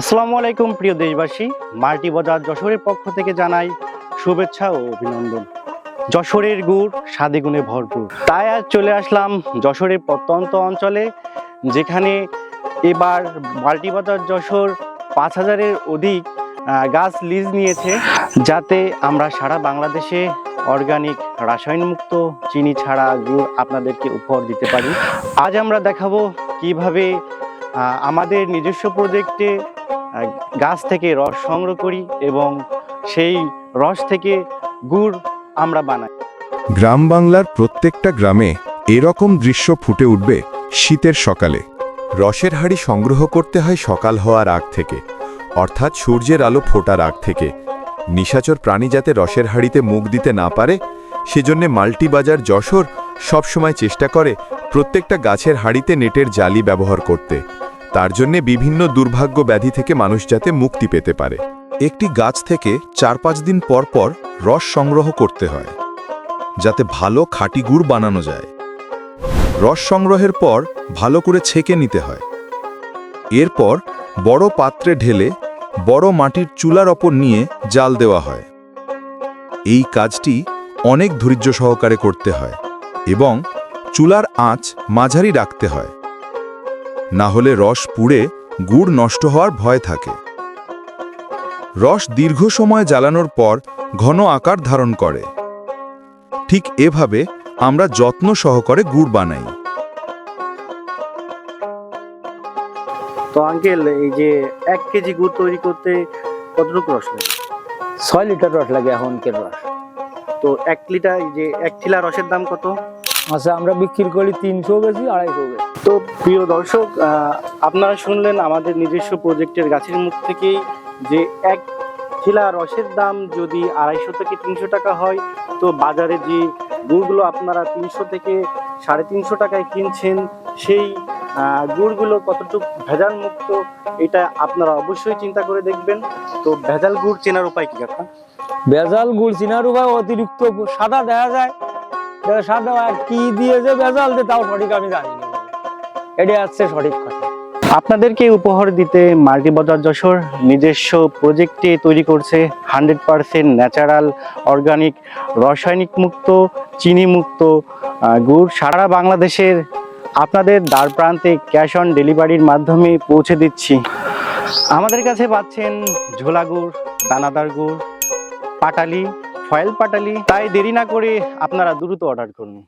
আসসালামু আলাইকুম, প্রিয় দেশবাসী। মাল্টি বাজার যশোরের পক্ষ থেকে জানাই শুভেচ্ছা ও অভিনন্দন। যশোরের গুড় স্বাদে গুণে ভরপুর। তাই আজ চলে আসলাম যশোরের প্রত্যন্ত অঞ্চলে, যেখানে এবার মাল্টি বাজার যশোর পাঁচ হাজারের অধিক গাছ লিজ নিয়েছে, যাতে আমরা সারা বাংলাদেশে অর্গানিক রাসায়নমুক্ত চিনি ছাড়া গুড় আপনাদেরকে উপহার দিতে পারি। আজ আমরা দেখাবো কীভাবে আমাদের নিজস্ব প্রজেক্টে গাছ থেকে রস সংগ্রহ করি এবং সেই রস থেকে গুড় আমরা বানাই। গ্রাম বাংলার প্রত্যেকটা গ্রামে এরকম দৃশ্য ফুটে উঠবে শীতের সকালে। রসের হাড়ি সংগ্রহ করতে হয় সকাল হওয়ার আগ থেকে, অর্থাৎ সূর্যের আলো ফোটার আগ থেকে। নিশাচর প্রাণী যাতে রসের হাড়িতে মুখ দিতে না পারে, সেজন্যে মাল্টিবাজার যশোর সবসময় চেষ্টা করে প্রত্যেকটা গাছের হাড়িতে নেটের জালি ব্যবহার করতে। তার জন্যে বিভিন্ন দুর্ভাগ্য ব্যাধি থেকে মানুষ যাতে মুক্তি পেতে পারে। একটি গাছ থেকে চার পাঁচ দিন পর পর রস সংগ্রহ করতে হয়, যাতে ভালো খাঁটি গুড় বানানো যায়। রস সংগ্রহের পর ভালো করে ছেঁকে নিতে হয়। এরপর বড় পাত্রে ঢেলে বড় মাটির চুলার ওপর নিয়ে জাল দেওয়া হয়। এই কাজটি অনেক ধৈর্য সহকারে করতে হয় এবং চুলার আঁচ মাঝারি রাখতে হয়। না হলে রস পুড়ে গুড় নষ্ট হওয়ার ভয় থাকে। রস দীর্ঘ সময় জ্বালানোর পর ঘন আকার ধারণ করে। ঠিক এভাবে আমরা যত্ন সহকারে গুড় বানাই। তো আঙ্কেল এই যে এক কেজি গুড় তৈরি করতে কতটুকু রস লাগে? ছয় লিটার রস লাগে এখনকার রস। তো এক লিটার এই যে এক ঠিলা রসের দাম কত? আচ্ছা আমরা বিক্রি করি তিনশো বেশি আড়াইশো বেশি। তো প্রিয় দর্শক আপনারা শুনলেন আমাদের নিজস্ব প্রজেক্টের গাছের মুখ থেকেই যে এক ঠিলা রসের দাম যদি আড়াইশো থেকে তিনশো টাকা হয় তো বাজারে যে গুড়গুলো আপনারা তিনশো থেকে সাড়ে তিনশো টাকায় কিনছেন সেই গুড়গুলো কতটুকু ভেজাল মুক্ত এটা আপনারা অবশ্যই চিন্তা করে দেখবেন। তো ভেজাল গুড় চেনার উপায় কি কাকা ভেজাল গুড় চিনার উপায় অতিরিক্ত সাদা দেখা যায় সাদা কি দিয়ে যে তাও সঠিক আমি জানি এটা হচ্ছে সঠিক কথা। আপনাদেরকে উপহার দিতে মাল্টিবাজার যশোর নিজস্ব প্রজেক্টে তৈরি করছে হান্ড্রেড পারসেন্ট ন্যাচারাল, অর্গানিক রাসায়নিক মুক্ত চিনি মুক্ত গুড় সারা বাংলাদেশের আপনাদের দ্বার প্রান্তে ক্যাশ অন ডেলিভারির মাধ্যমে পৌঁছে দিচ্ছি। আমাদের কাছে পাচ্ছেন ঝোলা গুড়, দানাদার গুড়, পাটালি ফয়েল পাটালি তাই দেরি না করে আপনারা দ্রুত অর্ডার করুন।